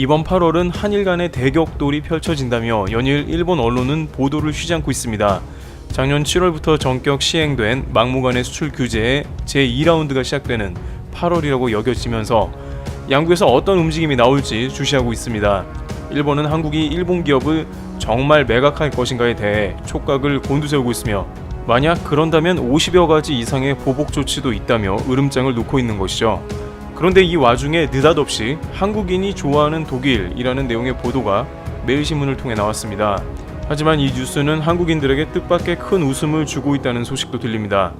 이번 8월은 한일 간의 대격돌이 펼쳐진다며 연일 일본 언론은 보도를 쉬지 않고 있습니다. 작년 7월부터 전격 시행된 막무가내 수출 규제의 제2라운드가 시작되는 8월이라고 여겨지면서 양국에서 어떤 움직임이 나올지 주시하고 있습니다. 일본은 한국이 일본 기업을 정말 매각할 것인가에 대해 촉각을 곤두세우고 있으며 만약 그런다면 50여 가지 이상의 보복 조치도 있다며 으름장을 놓고 있는 것이죠. 그런데 이 와중에 느닷없이 한국인이 좋아하는 독일이라는 내용의 보도가 매일신문을 통해 나왔습니다. 하지만 이 뉴스는 한국인들에게 뜻밖의 큰 웃음을 주고 있다는 소식도 들립니다.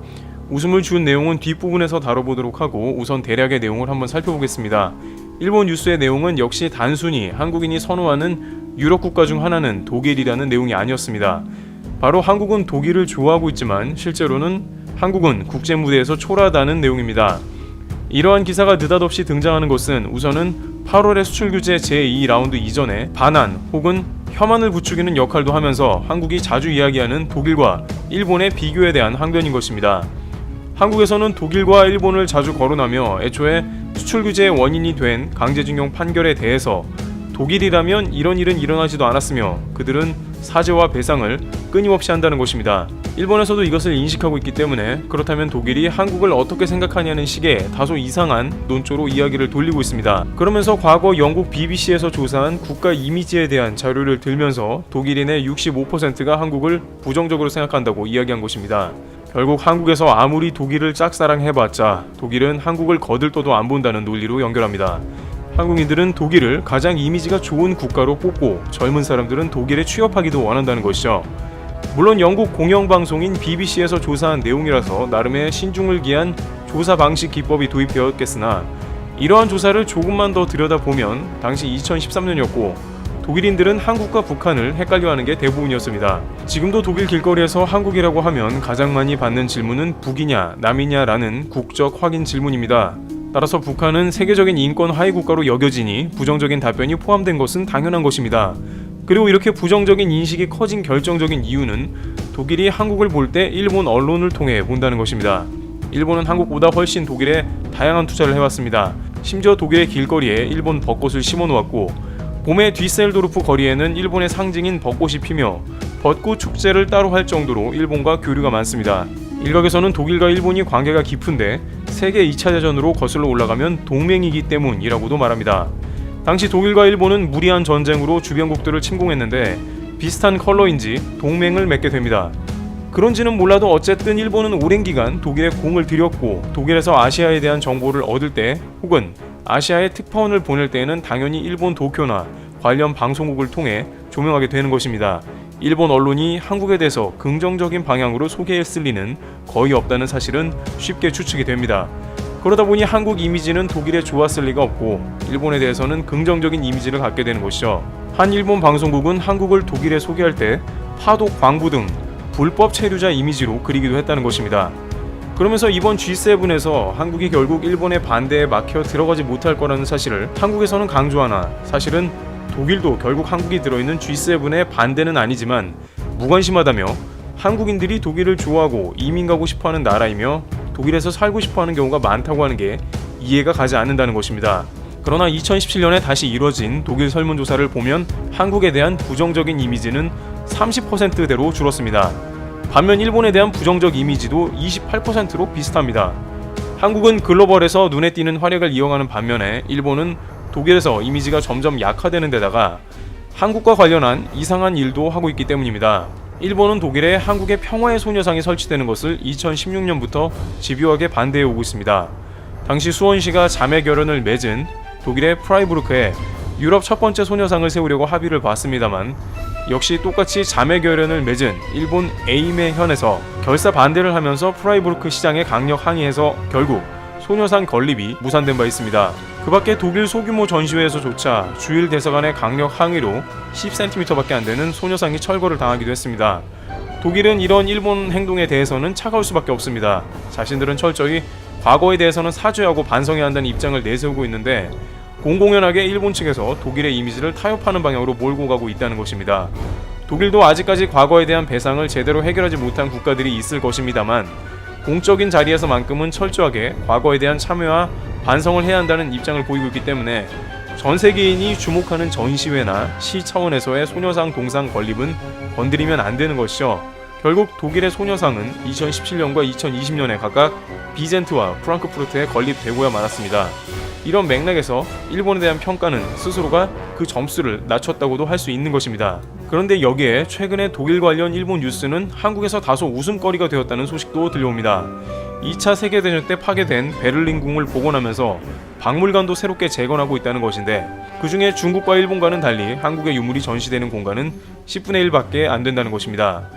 웃음을 준 내용은 뒷부분에서 다뤄보도록 하고 우선 대략의 내용을 한번 살펴보겠습니다. 일본 뉴스의 내용은 역시 단순히 한국인이 선호하는 유럽 국가 중 하나는 독일이라는 내용이 아니었습니다. 바로 한국은 독일을 좋아하고 있지만 실제로는 한국은 국제 무대에서 초라하다는 내용입니다. 이러한 기사가 느닷없이 등장하는 것은 우선은 8월의 수출 규제 제2라운드 이전에 반한 혹은 혐한을 부추기는 역할도 하면서 한국이 자주 이야기하는 독일과 일본의 비교에 대한 항변인 것입니다. 한국에서는 독일과 일본을 자주 거론하며 애초에 수출 규제의 원인이 된 강제징용 판결에 대해서 독일이라면 이런 일은 일어나지도 않았으며 그들은 사죄와 배상을 끊임없이 한다는 것입니다. 일본에서도 이것을 인식하고 있기 때문에 그렇다면 독일이 한국을 어떻게 생각하냐는 식의 다소 이상한 논조로 이야기를 돌리고 있습니다. 그러면서 과거 영국 BBC에서 조사한 국가 이미지에 대한 자료를 들면서 독일인의 65%가 한국을 부정적으로 생각한다고 이야기한 것입니다. 결국 한국에서 아무리 독일을 짝사랑해봤자 독일은 한국을 거들떠도 안 본다는 논리로 연결합니다. 한국인들은 독일을 가장 이미지가 좋은 국가로 뽑고 젊은 사람들은 독일에 취업하기도 원한다는 것이죠. 물론 영국 공영방송인 BBC에서 조사한 내용이라서 나름의 신중을 기한 조사 방식 기법이 도입되었겠으나 이러한 조사를 조금만 더 들여다보면 당시 2013년이었고 독일인들은 한국과 북한을 헷갈려하는 게 대부분이었습니다. 지금도 독일 길거리에서 한국이라고 하면 가장 많이 받는 질문은 북이냐 남이냐라는 국적 확인 질문입니다. 따라서 북한은 세계적인 인권 하위 국가로 여겨지니 부정적인 답변이 포함된 것은 당연한 것입니다. 그리고 이렇게 부정적인 인식이 커진 결정적인 이유는 독일이 한국을 볼 때 일본 언론을 통해 본다는 것입니다. 일본은 한국보다 훨씬 독일에 다양한 투자를 해왔습니다. 심지어 독일의 길거리에 일본 벚꽃을 심어 놓았고 봄의 뒤셀도르프 거리에는 일본의 상징인 벚꽃이 피며 벚꽃 축제를 따로 할 정도로 일본과 교류가 많습니다. 일각에서는 독일과 일본이 관계가 깊은데 세계 2차 대전으로 거슬러 올라가면 동맹이기 때문이라고도 말합니다. 당시 독일과 일본은 무리한 전쟁으로 주변국들을 침공했는데 비슷한 컬러인지 동맹을 맺게 됩니다. 그런지는 몰라도 어쨌든 일본은 오랜 기간 독일에 공을 들였고 독일에서 아시아에 대한 정보를 얻을 때 혹은 아시아에 특파원을 보낼 때에는 당연히 일본 도쿄나 관련 방송국을 통해 조명하게 되는 것입니다. 일본 언론이 한국에 대해서 긍정적인 방향으로 소개했을 리는 거의 없다는 사실은 쉽게 추측이 됩니다. 그러다 보니 한국 이미지는 독일에 좋았을 리가 없고 일본에 대해서는 긍정적인 이미지를 갖게 되는 것이죠. 한 일본 방송국은 한국을 독일에 소개할 때 파도 광부 등 불법 체류자 이미지로 그리기도 했다는 것입니다. 그러면서 이번 G7에서 한국이 결국 일본의 반대에 막혀 들어가지 못할 거라는 사실을 한국에서는 강조하나 사실은 독일도 결국 한국이 들어있는 G7의 반대는 아니지만 무관심하다며 한국인들이 독일을 좋아하고 이민 가고 싶어하는 나라이며 독일에서 살고 싶어하는 경우가 많다고 하는 게 이해가 가지 않는다는 것입니다. 그러나 2017년에 다시 이뤄진 독일 설문조사를 보면 한국에 대한 부정적인 이미지는 30%대로 줄었습니다. 반면 일본에 대한 부정적 이미지도 28%로 비슷합니다. 한국은 글로벌에서 눈에 띄는 활약을 이어가는 반면에 일본은 독일에서 이미지가 점점 약화되는 데다가 한국과 관련한 이상한 일도 하고 있기 때문입니다. 일본은 독일에 한국의 평화의 소녀상이 설치되는 것을 2016년부터 집요하게 반대해 오고 있습니다. 당시 수원시가 자매 결연을 맺은 독일의 프라이부르크에 유럽 첫 번째 소녀상을 세우려고 합의를 봤습니다만 역시 똑같이 자매 결연을 맺은 일본 에이메 현에서 결사 반대를 하면서 프라이부르크 시장에 강력 항의해서 결국 소녀상 건립이 무산된 바 있습니다. 그 밖에 독일 소규모 전시회에서조차 주일 대사관의 강력 항의로 10cm밖에 안 되는 소녀상이 철거를 당하기도 했습니다. 독일은 이런 일본 행동에 대해서는 차가울 수밖에 없습니다. 자신들은 철저히 과거에 대해서는 사죄하고 반성해야 한다는 입장을 내세우고 있는데 공공연하게 일본 측에서 독일의 이미지를 타협하는 방향으로 몰고 가고 있다는 것입니다. 독일도 아직까지 과거에 대한 배상을 제대로 해결하지 못한 국가들이 있을 것입니다만 공적인 자리에서만큼은 철저하게 과거에 대한 참여와 반성을 해야 한다는 입장을 보이고 있기 때문에 전 세계인이 주목하는 전시회나 시 차원에서의 소녀상 동상 건립은 건드리면 안 되는 것이죠. 결국 독일의 소녀상은 2017년과 2020년에 각각 비젠트와 프랑크푸르트에 건립되고야 말았습니다. 이런 맥락에서 일본에 대한 평가는 스스로가 그 점수를 낮췄다고도 할 수 있는 것입니다. 그런데 여기에 최근에 독일 관련 일본 뉴스는 한국에서 다소 웃음거리가 되었다는 소식도 들려옵니다. 2차 세계대전 때 파괴된 베를린 궁을 복원하면서 박물관도 새롭게 재건하고 있다는 것인데 그 중에 중국과 일본과는 달리 한국의 유물이 전시되는 공간은 10분의 1밖에 안 된다는 것입니다.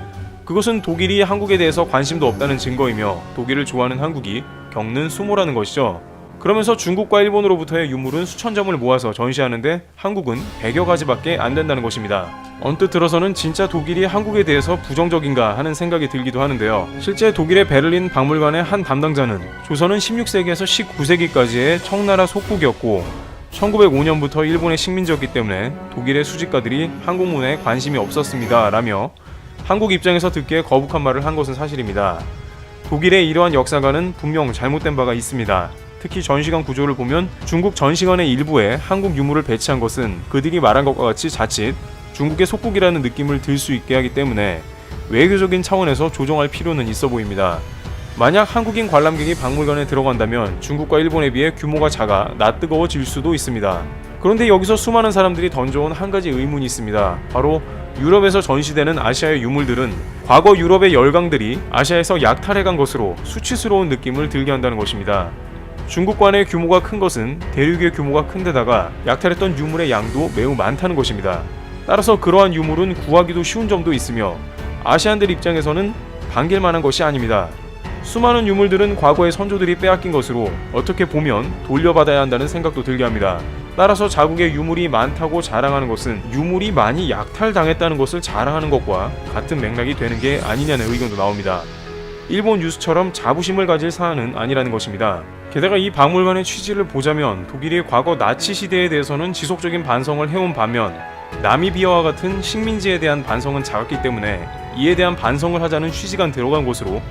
그것은 독일이 한국에 대해서 관심도 없다는 증거이며 독일을 좋아하는 한국이 겪는 수모라는 것이죠. 그러면서 중국과 일본으로부터의 유물은 수천 점을 모아서 전시하는데 한국은 100여 가지밖에 안 된다는 것입니다. 언뜻 들어서는 진짜 독일이 한국에 대해서 부정적인가 하는 생각이 들기도 하는데요. 실제 독일의 베를린 박물관의 한 담당자는 조선은 16세기에서 19세기까지의 청나라 속국이었고 1905년부터 일본의 식민지였기 때문에 독일의 수집가들이 한국 문화에 관심이 없었습니다. 라며 한국 입장에서 듣기에 거북한 말을 한 것은 사실입니다. 독일의 이러한 역사관은 분명 잘못된 바가 있습니다. 특히 전시관 구조를 보면 중국 전시관의 일부에 한국 유물을 배치한 것은 그들이 말한 것과 같이 자칫 중국의 속국이라는 느낌을 들 수 있게 하기 때문에 외교적인 차원에서 조정할 필요는 있어 보입니다. 만약 한국인 관람객이 박물관에 들어간다면 중국과 일본에 비해 규모가 작아 낯뜨거워질 수도 있습니다. 그런데 여기서 수많은 사람들이 던져온 한 가지 의문이 있습니다. 바로 유럽에서 전시되는 아시아의 유물들은 과거 유럽의 열강들이 아시아에서 약탈해간 것으로 수치스러운 느낌을 들게 한다는 것입니다. 중국관의 규모가 큰 것은 대륙의 규모가 큰 데다가 약탈했던 유물의 양도 매우 많다는 것입니다. 따라서 그러한 유물은 구하기도 쉬운 점도 있으며 아시안들 입장에서는 반길 만한 것이 아닙니다. 수많은 유물들은 과거의 선조들이 빼앗긴 것으로 어떻게 보면 돌려받아야 한다는 생각도 들게 합니다. 따라서 자국의 유물이 많다고 자랑하는 것은 유물이 많이 약탈당했다는 것을 자랑하는 것과 같은 맥락이 되는 게 아니냐는 의견도 나옵니다. 일본 뉴스처럼 자부심을 가질 사안은 아니라는 것입니다. 게다가 이 박물관의 취지를 보자면 독일이 과거 나치 시대에 대해서는 지속적인 반성을 해온 반면 나미비아와 같은 식민지에 대한 반성은 작았기 때문에 이에 대한 반성을 하자는 취지가 들어간 곳으로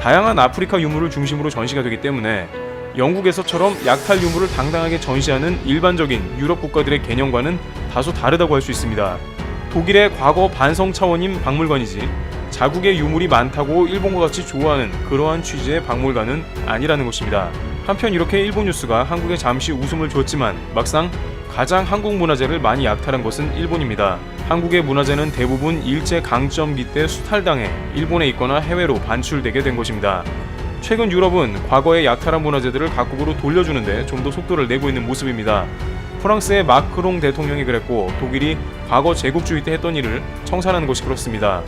다양한 아프리카 유물을 중심으로 전시가 되기 때문에 영국에서처럼 약탈 유물을 당당하게 전시하는 일반적인 유럽 국가들의 개념과는 다소 다르다고 할 수 있습니다. 독일의 과거 반성 차원인 박물관이지 자국의 유물이 많다고 일본과 같이 좋아하는 그러한 취지의 박물관은 아니라는 것입니다. 한편 이렇게 일본 뉴스가 한국에 잠시 웃음을 줬지만 막상 가장 한국 문화재를 많이 약탈한 것은 일본입니다. 한국의 문화재는 대부분 일제 강점기 때 수탈당해 일본에 있거나 해외로 반출되게 된 것입니다. 최근 유럽은 과거의 약탈한 문화재들을 각국으로 돌려주는데 좀 더 속도를 내고 있는 모습입니다. 프랑스의 마크롱 대통령이 그랬고 독일이 과거 제국주의 때 했던 일을 청산하는 것이 그렇습니다.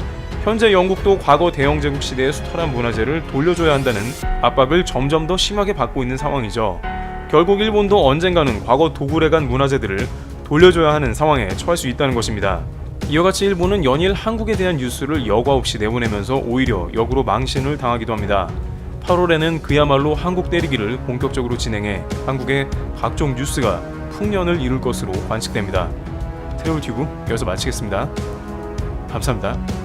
현재 영국도 과거 대영 제국 시대의 수탈한 문화재를 돌려줘야 한다는 압박을 점점 더 심하게 받고 있는 상황이죠. 결국 일본도 언젠가는 과거 도굴해 간 문화재들을 돌려줘야 하는 상황에 처할 수 있다는 것입니다. 이와 같이 일본은 연일 한국에 대한 뉴스를 여과 없이 내보내면서 오히려 역으로 망신을 당하기도 합니다. 8월에는 그야말로 한국 때리기를 본격적으로 진행해 한국의 각종 뉴스가 풍년을 이룰 것으로 관측됩니다. 트래블 튜브 여기서 마치겠습니다. 감사합니다.